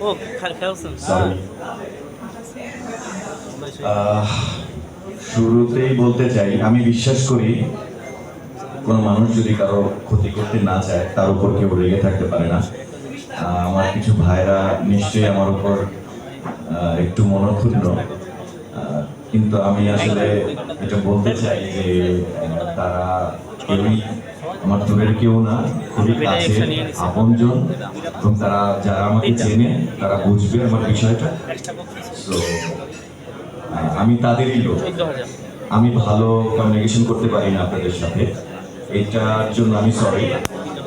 ও খেলছেন. আহ, শুরুতেই বলতে চাই আমি বিশ্বাস করি কোনো মানুষ যদি কারও ক্ষতি করতে না চায় তার উপর কেউ রেগে থাকতে পারে না। আমার কিছু ভাইরা নিশ্চয়ই আমার উপর একটু মনক্ষুণ্ণ। কিন্তু আমি আসলে এটা বলতে চাই যে তারা কেউই আমার দূরের কেউ না খুবই কাছে আপনজন। এবং তারা যারা আমাকে চেনে তারা বুঝবে আমার বিষয়টা। So, আমি তাদেরই লোক। আমি ভালো কমিউনিকেশন করতে পারি না আপনাদের সাথে। এটার জন্য আমি সরি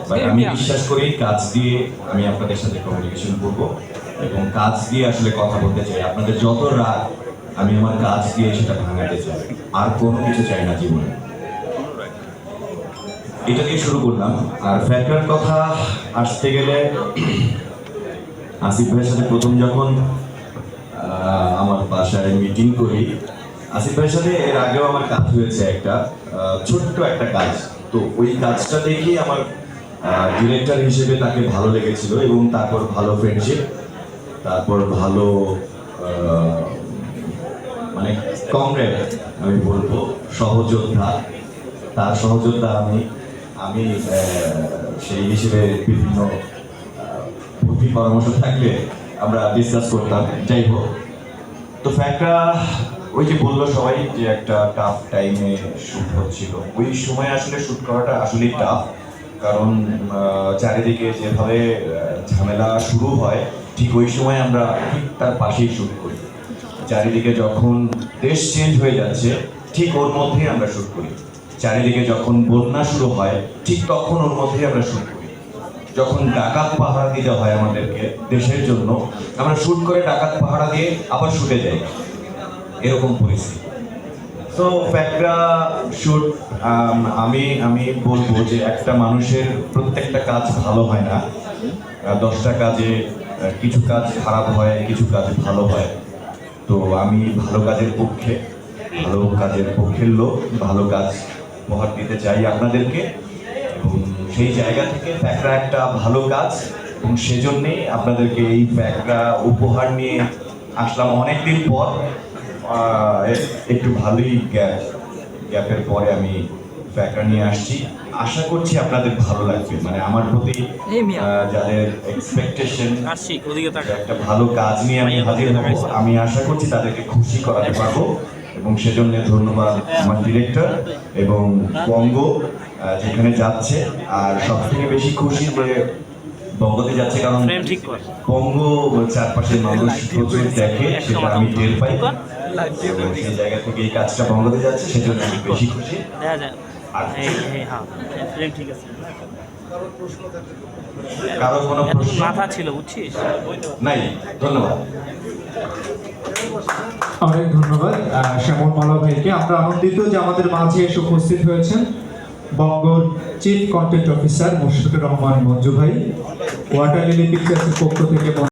বাট আমি বিশ্বাস করি কাজ দিয়ে আমি আপনাদের সাথে কমিউনিকেশন করব। এবং কাজ দিয়ে আসলে কথা বলতে চাই। আপনাদের যত রাগ আমি আমার কাজ দিয়ে সেটা ভাঙাতে চাই। আর কোনো কিছু চাই না জীবনে। এটা দিয়ে শুরু করলাম। আর ফ্যাক্টর কথা আসতে গেলে আসিফ ভাইয়ের সাথে প্রথম যখন আমার বাসায় মিটিং করি, আসিফ ভাইয়ের সাথে এর আগেও আমার কাজ হয়েছে একটা ছোট্ট একটা কাজ। তো ওই কাজটা দেখেই আমার ডিরেক্টর হিসেবে তাকে ভালো লেগেছিল এবং তারপর ভালো ফ্রেন্ডশিপ তারপর ভালো মানে কংগ্রেস আমি বলব, সহযোদ্ধা। তার সহযোদ্ধা আমি আমি সেই হিসেবে বিভিন্ন বুদ্ধি পরামর্শ থাকলে আমরা ডিসকাস করতাম। যাই হোক, তো ফ্যাক্টটা ওই যে বলল সবাই যে একটা টাফ টাইমে শুট হচ্ছিল। ওই সময় আসলে শুট করাটা আসলেই টাফ কারণ চারিদিকে যেভাবে ঝামেলা শুরু হয়, ঠিক ওই সময় আমরা ঠিক তার পাশেই শুট করি। চারিদিকে যখন দেশ চেঞ্জ হয়ে যাচ্ছে, ঠিক ওর মধ্যেই আমরা শুট করি। চারিদিকে যখন বন্যা শুরু হয়, ঠিক তখন ওর মধ্যেই আমরা শুট করি। যখন ডাকাত পাহারা দিতে হয় আমাদেরকে দেশের জন্য, আমরা শুট করে ডাকাত পাহারা দিয়ে আবার শুটে যাই। এরকম পরিস্থিতি। তো ফ্যাক্টরা শুট, আমি আমি বলব যে একটা মানুষের প্রত্যেকটা কাজ ভালো হয় না। দশটা কাজে কিছু কাজ খারাপ হয়, কিছু কাজ ভালো হয়। তো আমি ভালো কাজের পক্ষে, ভালো কাজের পক্ষের লোক, ভালো কাজ উপহার দিতে চাই আপনাদেরকে। এবং সেই জায়গা থেকে ফ্যাকরা একটা ভালো কাজ। এবং সেজন্যেই আপনাদেরকে এই ফ্যাকরা উপহার নিয়ে আসলাম অনেকদিন পর। একটু ভালোই গ্যাপ গ্যাপের পরে আমি ফ্যাকরা নিয়ে আসছি। আশা করছি আপনাদের ভালো লাগবে। মানে আমার প্রতি যাদের এক্সপেকটেশন একটা ভালো কাজ নিয়ে আমি হাজির হব আমি আশা করছি তাদেরকে খুশি করাতে পারব। এবং সেজন্য ধন্যবাদ আমার ডিরেক্টর এবং বঙ্গ যেখানে যাচ্ছে। আর সব থেকে বেশি খুশি যে বঙ্গতে যাচ্ছে কারণ বঙ্গ চারপাশের মানুষ প্রচুর দেখে সেটা আমি টের পাই। সেই জায়গা থেকে এই কাজটা বঙ্গতে যাচ্ছে সেজন্য আমি বেশি খুশি। হ্যাঁ ঠিক আছে। কারও কোনো প্রশ্ন? মাথা ছিল বুঝছিস? নাই ধন্যবাদ। অনেক ধন্যবাদ। শ্যামল মালা ভাইকে। আমরা আনন্দিত যে আমাদের মাঝে এসে উপস্থিত হয়েছেন বঙ্গর chief content officer Mushfiqur Rahman Manju ভাই ওয়াটার লিলি পিকচার্সের পক্ষ থেকে